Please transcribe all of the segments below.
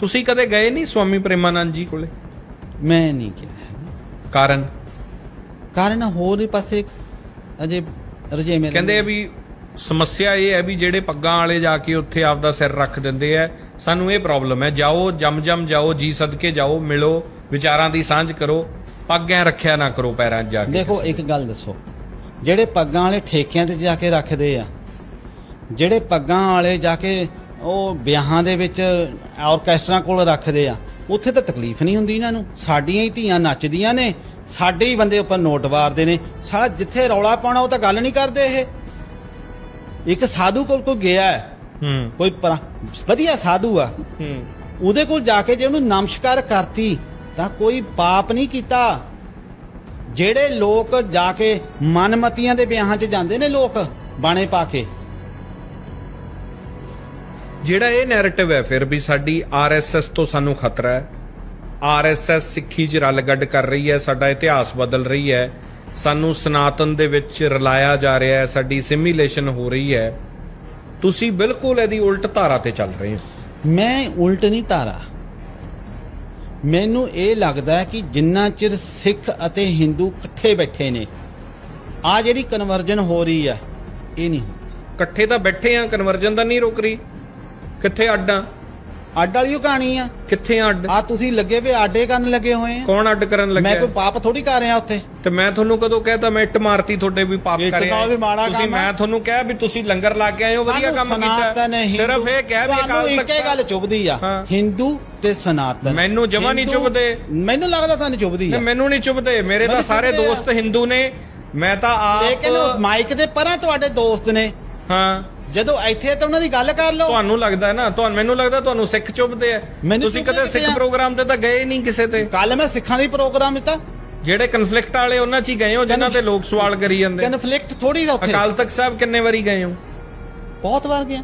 ਤੁਸੀਂ ਕਦੇ ਗਏ ਨਹੀਂ ਸਵਾਮੀ ਪ੍ਰੇਮਾਨੰਦ ਜੀ ਕੋਲੇ? ਮੈਂ ਨਹੀਂ ਹੈਗਾ। ਕਾਰਨ? ਕਾਰਨ ਹੋਰ ਹੀ ਪਾਸੇ ਅਜੇ ਰਜੇ ਮੇਰੇ ਕਹਿੰਦੇ ਆ ਵੀ ਸਮੱਸਿਆ ਇਹ ਹੈ ਵੀ ਜਿਹੜੇ ਪੱਗਾਂ ਵਾਲੇ ਜਾ ਕੇ ਉੱਥੇ ਆਪਦਾ ਸਿਰ ਰੱਖ ਦਿੰਦੇ ਆ ਸਾਨੂੰ ਇਹ ਪ੍ਰੋਬਲਮ ਹੈ। ਜਾਓ ਜਮ ਜਮ ਜਾਓ ਜੀ ਸਦਕੇ ਜਾਓ ਮਿਲੋ ਵਿਚਾਰਾਂ ਦੀ ਸਾਂਝ ਕਰੋ ਪੱਗ ਰੱਖਿਆ ਨਾ ਕਰੋ ਪੈਰਾਂ 'ਚ ਜਾ ਕੇ ਦੇਖੋ ਇੱਕ ਗੱਲ ਦੱਸੋ। ਜਿਹੜੇ ਪੱਗਾਂ ਵਾਲੇ ਠੇਕਿਆਂ ਤੇ ਜਾ ਕੇ ਰੱਖਦੇ ਆ ਜਿਹੜੇ ਪੱਗਾਂ ਵਾਲੇ ਜਾ ਕੇ ਉਹ ਵਿਆਹਾਂ ਦੇ ਵਿੱਚ ਆਰਕੈਸਟਰਾ ਕੋਲ ਰੱਖਦੇ ਆ। ਉੱਥੇ ਤਾਂ ਤਕਲੀਫ ਨਹੀਂ ਹੁੰਦੀ ਇਹਨਾਂ ਨੂੰ। ਸਾਡੀਆਂ ਹੀ ਧੀਆਂ ਨੱਚਦੀਆਂ ਨੇ। ਸਾਡੇ ਹੀ ਬੰਦੇ ਉੱਪਰ ਨੋਟ ਵਾਰਦੇ ਨੇ। ਸਾਲਾ ਜਿੱਥੇ ਰੌਲਾ ਪਾਉਣਾ ਉਹ ਤਾਂ ਗੱਲ ਨਹੀਂ ਕਰਦੇ ਇਹ। ਇੱਕ ਸਾਧੂ ਕੋਲ ਕੋਈ ਗਿਆ ਹੈ, ਹੂੰ। ਕੋਈ ਵਧੀਆ ਸਾਧੂ ਆ। ਹੂੰ। ਉਹਦੇ ਕੋਲ ਜਾ ਕੇ ਜੇ ਉਹਨੂੰ ਨਮਸਕਾਰ ਕਰਤੀ ਤਾਂ ਕੋਈ ਪਾਪ ਨਹੀਂ ਕੀਤਾ। ਜਿਹੜੇ ਲੋਕ ਜਾ ਕੇ ਮਨਮਤੀਆਂ ਦੇ ਵਿਆਹਾਂ 'ਚ ਜਾਂਦੇ ਨੇ ਲੋਕ ਬਾਣੇ ਪਾ ਕੇ। ਜਿਹੜਾ ਇਹ ਨੈਰੇਟਿਵ ਹੈ ਫਿਰ ਵੀ ਸਾਡੀ ਆਰਐਸਐਸ ਤੋਂ ਸਾਨੂੰ ਖਤਰਾ ਹੈ। ਆਰਐਸਐਸ ਸਿੱਖੀ 'ਚ ਰਲਗੱਡ ਕਰ ਰਹੀ ਹੈ ਸਾਡਾ ਇਤਿਹਾਸ ਬਦਲ ਰਹੀ ਹੈ। ਸਾਨੂੰ ਸਨਾਤਨ ਦੇ ਵਿੱਚ ਰਲਾਇਆ ਜਾ ਰਿਹਾ ਹੈ ਸਾਡੀ ਸਿਮੀਲੇਸ਼ਨ ਹੋ ਰਹੀ ਹੈ। ਤੁਸੀਂ ਬਿਲਕੁਲ ਇਹਦੀ ਉਲਟ ਧਾਰਾ ਤੇ ਚੱਲ ਰਹੇ ਹੋ। ਮੈਂ ਉਲਟ ਨਹੀਂ ਤਾਰਾ ਮੈਨੂੰ ਇਹ ਲੱਗਦਾ ਹੈ ਕਿ ਜਿੰਨਾ ਚਿਰ ਸਿੱਖ ਅਤੇ ਹਿੰਦੂ ਇਕੱਠੇ ਬੈਠੇ ਨੇ ਆ ਜਿਹੜੀ ਕਨਵਰਜਨ ਹੋ ਰਹੀ ਹੈ ਇਹ ਨਹੀਂ। ਇਕੱਠੇ ਤਾਂ ਬੈਠੇ ਆ ਕਨਵਰਜਨ ਦਾ ਨਹੀਂ ਰੁਕ ਰਹੀ। ਕਿੱਥੇ ਅੱਡਾਂ ਅੱਡ ਵਾਲੀ ਉਹ ਕਹਾਣੀ ਆ। ਕਿੱਥੇ ਅੱਡ? ਆ ਤੁਸੀਂ ਲੱਗੇ ਵੇ ਆਡੇ ਕਰਨ ਲੱਗੇ ਹੋਏ ਆ। ਕੌਣ ਅੱਡ ਕਰਨ ਮੈਂ ਲੱਗਿਆ ਕੋਈ ਪਾਪ ਥੋੜੀ ਕਰ ਰਿਹਾ ਉੱਥੇ। ਤੇ ਮੈਂ ਤੁਹਾਨੂੰ ਕਦੋਂ ਕਹਿਤਾ ਮੈਂ ਇੱਟ ਮਾਰਤੀ ਤੁਹਾਡੇ ਵੀ ਪਾਪ ਇੱਟ ਕਰਿਆ ਤਾਂ ਵੀ ਮਾੜਾ ਤੁਸੀਂ ਕੰਮ ਆ। ਮੈਂ ਤੁਹਾਨੂੰ ਕਿਹਾ ਵੀ ਤੁਸੀਂ ਲੰਗਰ ਲਾ ਕੇ ਆਏ ਹੋ ਵਧੀਆ ਕੰਮ ਕੀਤਾ। ਸਿਰਫ ਇਹ ਕਿਹਾ ਵੀ ਅਕਾਲ ਇੱਕ ਤਖਤ ਗੱਲ ਚੁੱਭਦੀ ਆ। ਹਾਂ। ਹਿੰਦੂ ਤੇ ਸਨਾਤਨ। ਮੈਨੂੰ ਜਮਾਂ ਨਹੀਂ ਹਿੰਦੂ- ਚੁੱਭਦੇ। ਮੈਨੂੰ ਲੱਗਦਾ ਤੁਹਾਨੂੰ ਚੁੱਭਦੀ ਆ। ਨਹੀਂ, ਮੈਨੂੰ ਨਹੀਂ ਚੁੱਭਦੇ। ਮੇਰੇ ਤਾਂ ਮੈਨੂੰ ਸਾਰੇ ਚੁੱਭਦੇ ਆ। ਦੋਸਤ ਹਿੰਦੂ ਨੇ। ਮੈਂ ਤਾਂ ਲੇਕਿਨ ਆਪ ਮਾਈਕ ਦੇ ਪਰਾਂ ਤੁਹਾਡੇ ਦੋਸਤ ਨੇ। ਹਾਂ। ਜਦੋਂ ਇੱਥੇ ਤਾਂ ਉਹਨਾਂ ਦੀ ਗੱਲ ਕਰ ਲਓ। ਤੁਹਾਨੂੰ ਲੱਗਦਾ ਹੈ ਨਾ ਤੁਹਾਨੂੰ ਮੈਨੂੰ ਲੱਗਦਾ ਤੁਹਾਨੂੰ ਸਿੱਖ ਚੁੱਭਦੇ ਆ। ਮੈਨੂੰ ਤੁਸੀਂ ਚੁੱਭਦੇ ਕਦੇ ਸਿੱਖ ਆ? ਪ੍ਰੋਗਰਾਮ ਤੇ ਤਾਂ ਗਏ ਨਹੀਂ ਕਿਸੇ ਤੇ। ਕੱਲ ਮੈਂ ਸਿੱਖਾਂ ਦੀ ਪ੍ਰੋਗਰਾਮ ਦਿੱਤਾ। ਜਿਹੜੇ ਕਨਫਲਿਕਟ ਵਾਲੇ ਉਹਨਾਂ 'ਚ ਹੀ ਗਏ ਹੋ ਜਿਨ੍ਹਾਂ ਤੇ ਲੋਕ ਸਵਾਲ ਕਰੀ ਜਾਂਦੇ। ਕਨਫਲਿਕਟ ਥੋੜੀ ਦਾ ਉੱਥੇ। ਅਕਾਲ ਤਖਤ ਸਾਹਿਬ ਕਿੰਨੇ ਵਾਰੀ ਗਏ ਹੋ? ਬਹੁਤ ਵਾਰ ਗਿਆ।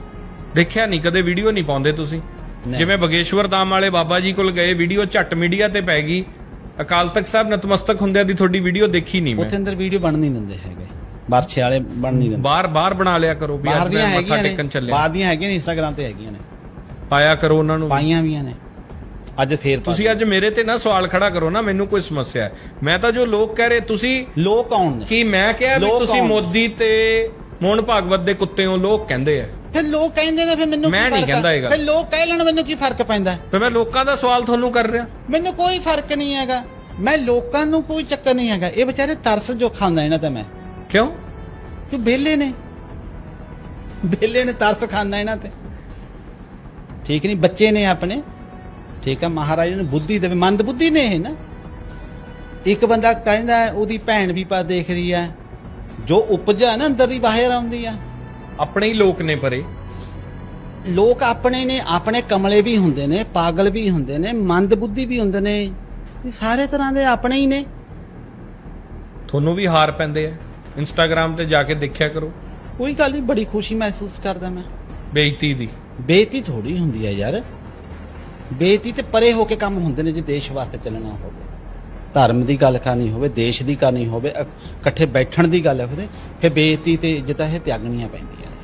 ਦੇਖਿਆ ਨਹੀਂ ਕਦੇ ਵੀਡੀਓ ਨਹੀਂ ਪਾਉਂਦੇ ਤੁਸੀਂ। ਨਹੀਂ। ਜਿਵੇਂ ਬਗੇਸ਼ਵਰ ਧਾਮ ਵਾਲੇ ਬਾਬਾ ਜੀ ਕੋਲ ਗਏ ਵੀਡੀਓ ਝੱਟ ਮੀਡੀਆ ਤੇ ਪੈ ਗਈ। ਅਕਾਲ ਤਖਤ ਸਾਹਿਬ ਨਤਮਸਤਕ ਹੁੰਦਿਆਂ ਦੀ ਤੁਹਾਡੀ ਵੀਡੀਓ ਦੇਖੀ ਨਹੀਂ ਮੈਂ। ਉੱਥੇ ਅੰਦਰ ਵੀਡੀਓ ਬਣ ਨਹੀਂ ਦਿੰਦੇ ਹੈਗੇ। ਵਰਛੇ ਵਾਲੇ ਬਣ ਨਹੀਂ ਦਿੰਦੇ। ਬਾਹਰ ਬਾਹਰ ਬਣਾ ਲਿਆ ਕਰੋ ਵੀ ਬਾਹਰ ਅੱਜ ਦੀਆਂ ਮੈਂ ਮੱਥਾ ਹੈਗੀਆਂ ਟੇਕਣ ਨੇ ਚੱਲਿਆ। ਬਾਹਰ ਦੀਆਂ ਹੈਗੀਆਂ ਨੇ ਇੰਸਟਾਗ੍ਰam ਤੇ ਹੈਗੀਆਂ ਨੇ। ਪਾਇਆ ਕਰੋ ਉਹਨਾਂ ਨੂੰ ਪਾਈਆਂ ਵੀਆਂ ਨੇ। ਅੱਜ ਫੇਰ ਪਾ ਤੁਸੀਂ ਅੱਜ ਮੇਰੇ ਤੇ ਨਾ ਸਵਾਲ ਖੜਾ ਕਰੋ ਨਾ ਮੈਨੂੰ ਕੋਈ ਸਮੱਸਿਆ ਹੈ। ਮੈਂ ਤਾਂ ਜੋ ਲੋਕ ਕਹਿ ਰਹੇ ਤੁਸੀਂ ਲੋਕ ਕੌਣ ਨੇ। ਕੀ ਮੈਂ ਕਿਹਾ ਵੀ ਲੋਕ ਤੁਸੀਂ? ਮੋਦੀ ਤੇ ਮੋਹਨ ਭਾਗਵਤ ਦੇ ਕੁੱਤੇ ਹੋ ਲੋਕ ਕਹਿੰਦੇ ਆ। ਫਿਰ ਲੋਕ ਕਹਿੰਦੇ ਨੇ ਫਿਰ ਮੈਨੂੰ ਕੀ ਮੈਂ ਨਹੀਂ ਫ਼ਰਕ ਆ? ਕਹਿੰਦਾ ਇਹ ਗੱਲ। ਫਿਰ ਲੋਕ ਕਹਿ ਲੈਣ ਮੈਨੂੰ ਕੀ ਫ਼ਰਕ ਪੈਂਦਾ? ਹੈ? ਫਿਰ ਮੈਂ ਲੋਕਾਂ ਦਾ ਸਵਾਲ ਤੁਹਾਨੂੰ ਕਰ ਰਿਹਾ। ਮੈਨੂੰ ਕੋਈ ਫ਼ਰਕ ਨਹੀਂ ਹੈਗਾ। ਮੈਂ ਲੋਕਾਂ ਨੂੰ ਕੋਈ ਚੱਕਰ ਨਹੀਂ ਹੈਗਾ। ਇਹ ਵਿਚਾਰੇ ਤਰਸ ਜੋ ਖਾਂਦਾ ਇਹਨਾਂ ਤੇ ਮੈਂ। ਕਿਉਂ? ਕਿ ਬੇਲੇ ਨੇ। ਬੇਲੇ ਨੇ ਤਰਸ ਖਾਂਦਾ ਇਹਨਾਂ ਤੇ। ਠੀਕ ਨਹੀਂ ਬੱਚੇ ਨੇ ਆਪਣੇ। ਠੀਕ ਹੈ ਮਹਾਰਾਜ ਨੇ ਬੁੱਧੀ ਦੇਵੇ ਮੰਦ ਬੁੱਧੀ ਨੇ ਇਹ ਨਾ। ਇੱਕ ਬੰਦਾ ਕਹਿੰਦਾ ਉਹਦੀ ਭੈਣ ਵੀ ਪਾ ਦੇਖਦੀ ਆ। ਜੋ ਉਪਜਾ ਨਾ ਅੰਦਰ ਦੀ ਬਾਹਰ ਆਉਂਦੀ ਆ। ਆਪਣੇ ਹੀ ਲੋਕ ਨੇ ਪਰੇ। ਲੋਕ ਆਪਣੇ ਨੇ ਆਪਣੇ ਕਮਲੇ ਵੀ ਹੁੰਦੇ ਨੇ ਪਾਗਲ ਵੀ ਹੁੰਦੇ ਨੇ ਮੰਦ ਬੁੱਧੀ ਵੀ ਹੁੰਦੇ ਨੇ। ਇਹ ਸਾਰੇ ਤਰ੍ਹਾਂ ਦੇ ਆਪਣੇ ਹੀ ਨੇ। ਤੁਹਾਨੂੰ ਵੀ ਹਾਰ ਪੈਂਦੇ ਆ। ਇੰਸਟਾਗ੍ਰam ਤੇ ਜਾ ਕੇ ਦੇਖਿਆ ਕਰੋ। ਕੋਈ ਗੱਲ ਨਹੀਂ ਬੜੀ ਖੁਸ਼ੀ ਮਹਿਸੂਸ ਕਰਦਾ ਮੈਂ। ਬੇਇੱਜ਼ਤੀ ਦੀ। ਬੇਇੱਜ਼ਤੀ ਥੋੜੀ ਹੁੰਦੀ ਹੈ ਯਾਰ। ਬੇਇੱਜ਼ਤੀ ਤੇ ਪਰੇ ਹੋ ਕੇ ਕੰਮ ਹੁੰਦੇ ਨੇ ਜੇ ਦੇਸ਼ ਵਾਸਤੇ ਚੱਲਣਾ ਹੋਵੇ। ਧਰਮ ਦੀ ਗੱਲ ਕਰਨੀ ਹੋਵੇ ਦੇਸ਼ ਦੀ ਕਰਨੀ ਹੋਵੇ ਇਕੱਠੇ ਬੈਠਣ ਦੀ ਗੱਲ ਹੋਵੇ ਫਿਰ ਬੇਇੱਜ਼ਤੀ ਤੇ ਇੱਜ਼ਤਾਂ ਇਹ ਤਿਆਗਣੀਆਂ ਪੈਂਦੀਆਂ ਨੇ।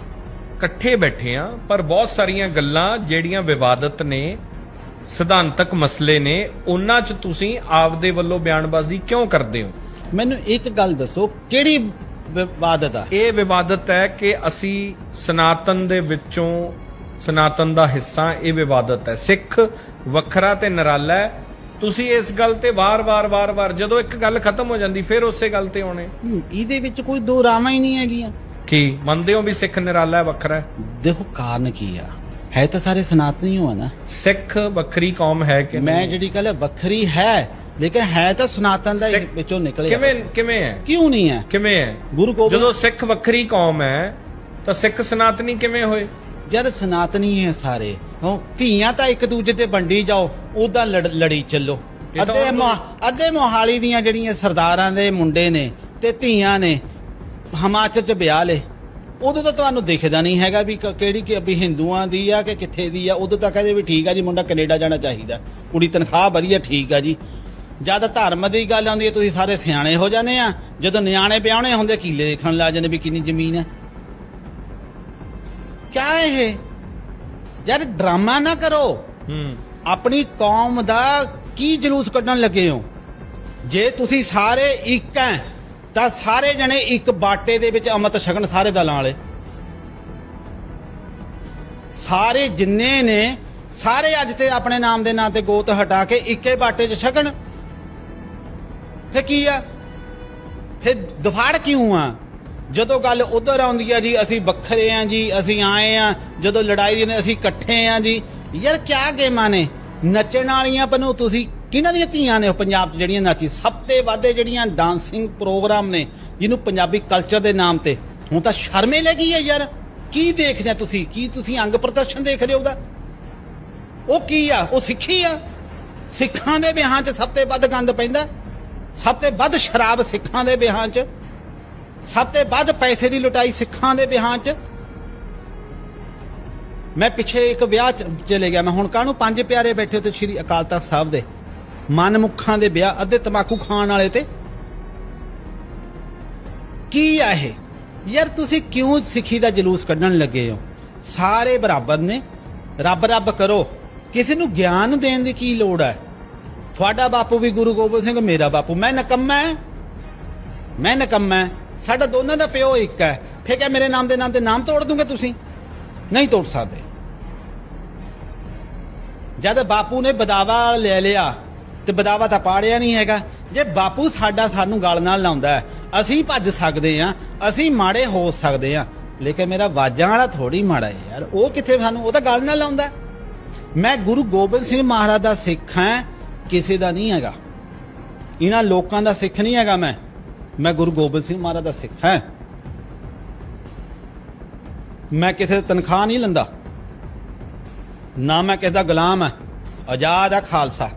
ਇਕੱਠੇ ਬੈਠੇ ਆ ਪਰ ਬਹੁਤ ਸਾਰੀਆਂ ਗੱਲਾਂ ਜਿਹੜੀਆਂ ਵਿਵਾਦਤ ਨੇ ਸਿਧਾਂਤਕ ਮਸਲੇ ਨੇ ਉਹਨਾਂ 'ਚ ਤੁਸੀਂ ਆਪਦੇ ਵੱਲੋਂ ਬਿਆਨਬਾਜ਼ੀ ਕਿਉਂ ਕਰਦੇ ਹੋ? ਮੈਨੂੰ ਇੱਕ ਗੱਲ ਦੱਸੋ ਕਿਹੜੀ ਵਿਵਾਦਤ ਆ? ਇਹ ਵਿਵਾਦਤ ਹੈ ਕਿ ਅਸੀਂ ਸਨਾਤਨ ਦੇ ਵਿੱਚੋਂ ਸਨਾਤਨ ਦਾ ਹਿੱਸਾ ਇਹ ਵਿਵਾਦਤ ਹੈ। ਸਿੱਖ ਵੱਖਰਾ ਤੇ ਨਿਰਾਲਾ ਹੈ। ਤੁਸੀਂ ਇਸ ਗੱਲ ਤੇ ਵਾਰ-ਵਾਰ ਵਾਰ-ਵਾਰ ਜਦੋਂ ਇੱਕ ਗੱਲ ਖਤਮ ਹੋ ਜਾਂਦੀ ਫਿਰ ਉਸੇ ਗੱਲ ਤੇ ਆਉਣੇ। ਇਹਦੇ ਵਿੱਚ ਕੋਈ ਦੋ ਰਾਵਾਂ ਹੀ ਨਹੀਂ ਹੈਗੀਆਂ। ਕੀ? ਮੰਨਦੇ ਹੋ ਵੀ ਸਿੱਖ ਨਿਰਾਲਾ ਹੈ ਵੱਖਰਾ ਹੈ? ਦੇਖੋ ਕਾਰਨ ਕੀ ਆ? ਹੈ ਤਾਂ ਸਾਰੇ ਸਨਾਤਨੀ ਹੋ ਨਾ। ਸਿੱਖ ਵੱਖਰੀ ਕੌਮ ਹੈ ਕਿ ਮੈਂ? ਜਿਹੜੀ ਗੱਲ ਵੱਖਰੀ ਹੈ। ਲੇਕਿਨ ਹੈ ਤਾਂ ਸਨਾਤਨ ਦਾ ਹੀ ਸਿੱਖ- ਵਿੱਚੋਂ ਨਿਕਲੇ ਕਿਵੇਂ ਕਿਵੇਂ ਹੈ? ਕਿਉਂ ਨਹੀਂ ਹੈ? ਕਿਵੇਂ ਹੈ? ਗੁਰੂ ਗੋਬਿੰਦ ਜਦੋਂ ਸਿੱਖ ਵੱਖਰੀ ਕੌਮ ਹੈ ਤਾਂ ਸਿੱਖ ਸਨਾਤਨੀ ਕਿਵੇਂ ਹੋਏ? ਯਾਰ ਸਨਾਤਨੀ ਹੈ ਸਾਰੇ। ਹਾਂ ਧੀਆਂ ਤਾਂ ਇੱਕ ਦੂਜੇ ਤੇ ਵੰਡੀ ਜਾਓ ਉਦਾਂ ਲੜੀ ਚੱਲੋ। ਇਹ ਤਾਂ ਅੱਧੇ ਹੁਣ ਮੋਹਾ- ਅੱਧੇ ਮੋਹਾਲੀ ਦੀਆਂ ਜਿਹੜੀਆਂ ਸਰਦਾਰਾਂ ਦੇ ਮੁੰਡੇ ਨੇ ਤੇ ਧੀਆਂ ਨੇ ਹਿਮਾਚਲ ਚ ਵਿਆਹ ਲੇ ਉਦੋਂ ਤਾਂ ਤੁਹਾਨੂੰ ਦਿਖਦਾ ਨਹੀਂ ਹੈਗਾ ਵੀ ਕ- ਕਿਹੜੀ ਕਿ ਵੀ ਹਿੰਦੂਆਂ ਦੀ ਆ ਕਿ ਕਿੱਥੇ ਦੀ ਆ। ਉਦੋਂ ਤਾਂ ਕਹਿੰਦੇ ਵੀ ਠੀਕ ਆ ਜੀ ਮੁੰਡਾ ਕੈਨੇਡਾ ਜਾਣਾ ਚਾਹੀਦਾ। ਕੁੜੀ ਤਨਖਾਹ ਵਧੀਆ ਠੀਕ ਆ ਜੀ। ਜਦ ਧਰਮ ਦੀ ਗੱਲ ਆਉਂਦੀ ਹੈ ਤੁਸੀਂ ਸਾਰੇ ਸਿਆਣੇ ਹੋ ਜਾਂਦੇ ਆ। ਜਦੋਂ ਨਿਆਣੇ ਵਿਆਹਣੇ ਹੁੰਦੇ ਕੀਲੇ ਦੇਖਣ ਲੱਗ ਜਾਂਦੇ ਵੀ ਕਿੰਨੀ ਜ਼ਮੀਨ ਹੈ। ਕਿਆ ਇਹ? ਯਾਰ ਡਰਾਮਾ ਨਾ ਕਰੋ। ਹੂੰ। ਆਪਣੀ ਕੌਮ ਦਾ ਕੀ ਜਲੂਸ ਕੱਢਣ ਲੱਗੇ ਹੋ? ਜੇ ਤੁਸੀਂ ਸਾਰੇ ਇੱਕ ਹੈ ਤਾਂ ਸਾਰੇ ਜਣੇ ਇੱਕ ਬਾਟੇ ਦੇ ਵਿੱਚ ਅੰਮ੍ਰਿਤ ਛਕਣ ਸਾਰੇ ਦਲਾਂ ਵਾਲੇ। ਸਾਰੇ ਜਿੰਨੇ ਨੇ ਸਾਰੇ ਅੱਜ ਤੇ ਆਪਣੇ ਨਾਮ ਦੇ ਨਾਂ ਤੇ ਗੋਤ ਹਟਾ ਕੇ ਇੱਕੇ ਬਾਟੇ 'ਚ ਛਕਣ। ਫੇ ਕੀ ਆ? ਫਿਰ ਦਫਾੜ ਕਿਉਂ ਆ? ਜਦੋਂ ਗੱਲ ਉਧਰ ਆਉਂਦੀ ਆ ਜੀ, ਅਸੀਂ ਵੱਖਰੇ ਆ ਜੀ, ਅਸੀਂ ਆਏ ਆ, ਜਦੋਂ ਲੜਾਈ ਦੀ ਨੇ ਅਸੀਂ ਇਕੱਠੇ ਆ ਜੀ। ਯਾਰ ਕਿਆ ਗੇਮਾਂ ਨੇ? ਨੱਚਣ ਵਾਲੀਆਂ ਬਨੋ ਤੁਸੀਂ ਕਿਹਨਾਂ ਦੀਆਂ ਧੀਆਂ ਨੇ ਉਹ ਪੰਜਾਬ 'ਚ ਜਿਹੜੀਆਂ ਨਾਚੀ? ਸਭ ਤੋਂ ਵੱਧ ਜਿਹੜੀਆਂ ਡਾਂਸਿੰਗ ਪ੍ਰੋਗਰਾਮ ਨੇ, ਜਿਹਨੂੰ ਪੰਜਾਬੀ ਕਲਚਰ ਦੇ ਨਾਮ ਤੇ। ਹੁਣ ਤਾਂ ਸ਼ਰਮੇ ਲੱਗੀ ਹੈ ਯਾਰ। ਕੀ ਦੇਖਦੇ ਆ ਤੁਸੀਂ? ਕੀ ਤੁਸੀਂ ਅੰਗ ਪ੍ਰਦਰਸ਼ਨ ਦੇਖ ਰਹੇ ਹੋ ਉਹਦਾ? ਉਹ ਕੀ ਆ? ਉਹ ਸਿੱਖੀ ਆ? ਸਿੱਖਾਂ ਦੇ ਵਿਆਹਾਂ 'ਚ ਸਭ ਤੋਂ ਵੱਧ ਗੰਦ ਪੈਂਦਾ? ਸਭ ਤੋਂ ਵੱਧ ਸ਼ਰਾਬ ਸਿੱਖਾਂ ਦੇ ਵਿਆਹਾਂ 'ਚ, ਸਭ ਤੋਂ ਵੱਧ ਪੈਸੇ ਦੀ ਲੁਟਾਈ ਸਿੱਖਾਂ ਦੇ ਵਿਆਹਾਂ 'ਚ। ਮੈਂ ਪਿੱਛੇ ਇੱਕ ਵਿਆਹ 'ਚ ਚਲੇ ਗਿਆ, ਮੈਂ ਹੁਣ ਕਾਹਨੂੰ ਪੰਜ ਪਿਆਰੇ ਬੈਠੇ ਤੇ ਸ਼੍ਰੀ ਅਕਾਲ ਤਖਤ ਸਾਹਿਬ ਦੇ? ਮਨਮੁੱਖਾਂ ਦੇ ਵਿਆਹ, ਅੱਧੇ ਤਮਾਕੂ ਖਾਣ ਵਾਲੇ ਤੇ। ਕੀ ਆ ਇਹ? ਯਾਰ ਤੁਸੀਂ ਕਿਉਂ ਸਿੱਖੀ ਦਾ ਜਲੂਸ ਕੱਢਣ ਲੱਗੇ ਹੋ? ਸਾਰੇ ਬਰਾਬਰ ਨੇ। ਰੱਬ ਰੱਬ ਕਰੋ। ਕਿਸੇ ਨੂੰ ਗਿਆਨ ਦੇਣ ਦੀ ਕੀ ਲੋੜ ਹੈ? ਤੁਹਾਡਾ ਬਾਪੂ ਵੀ ਗੁਰੂ ਗੋਬਿੰਦ ਸਿੰਘ, ਮੇਰਾ ਬਾਪੂ। ਮੈਂ ਨਕੰਮਾ ਹੈ। ਮੈਂ ਨਕੰਮਾ ਹੈ। ਸਾਡਾ ਦੋਨਾਂ ਦਾ ਪਿਓ ਇੱਕ ਹੈ। ਫੇਰ ਕਿਆ ਮੇਰੇ ਨਾਮ ਦੇ ਨਾਮ ਤੇ ਨਾਮ ਤੋੜ ਦੂੰਗੇ ਤੁਸੀਂ? ਨਹੀਂ ਤੋੜ ਸਕਦੇ। ਜਦ ਬਾਪੂ ਨੇ ਬਦਾਵਾ ਲੈ ਲਿਆ ਤੇ ਬਦਾਵਾ ਤਾਂ ਪਾੜਿਆ ਨਹੀਂ ਹੈਗਾ, ਜੇ ਬਾਪੂ ਸਾਡਾ ਸਾਨੂੰ ਗਲ ਨਾਲ ਲਾਉਂਦਾ ਅਸੀਂ ਭੱਜ ਸਕਦੇ ਆ ਅਸੀਂ ਮਾੜੇ ਹੋ ਸਕਦੇ ਆ ਲੇਕਿਨ ਮੇਰਾ ਵਾਜਾਂ ਵਾਲਾ ਥੋੜੀ ਮਾੜਾ ਹੈ ਯਾਰ। ਉਹ ਕਿੱਥੇ ਸਾਨੂੰ ਉਹ ਤਾਂ ਗਲ ਨਾਲ ਲਾਉਂਦਾ ਮੈਂ ਗੁਰੂ ਗੋਬਿੰਦ ਸਿੰਘ ਮਹਾਰਾਜ ਦਾ ਸਿੱਖ ਹਾਂ। ਕਿਸੇ ਦਾ ਨਹੀਂ ਹੈਗਾ। ਇਹਨਾਂ ਲੋਕਾਂ ਦਾ ਸਿੱਖ ਨਹੀਂ ਹੈਗਾ ਮੈਂ। ਮੈਂ ਗੁਰੂ ਗੋਬਿੰਦ ਸਿੰਘ ਮਹਾਰਾਜ ਦਾ ਸਿੱਖ ਹਾਂ। ਮੈਂ ਕਿਸੇ ਦੀ ਤਨਖਾਹ ਨਹੀਂ ਲੈਂਦਾ। ਨਾ ਮੈਂ ਕਿਸੇ ਦਾ ਗੁਲਾਮ ਹਾਂ। ਆਜ਼ਾਦ ਆ ਖਾਲਸਾ।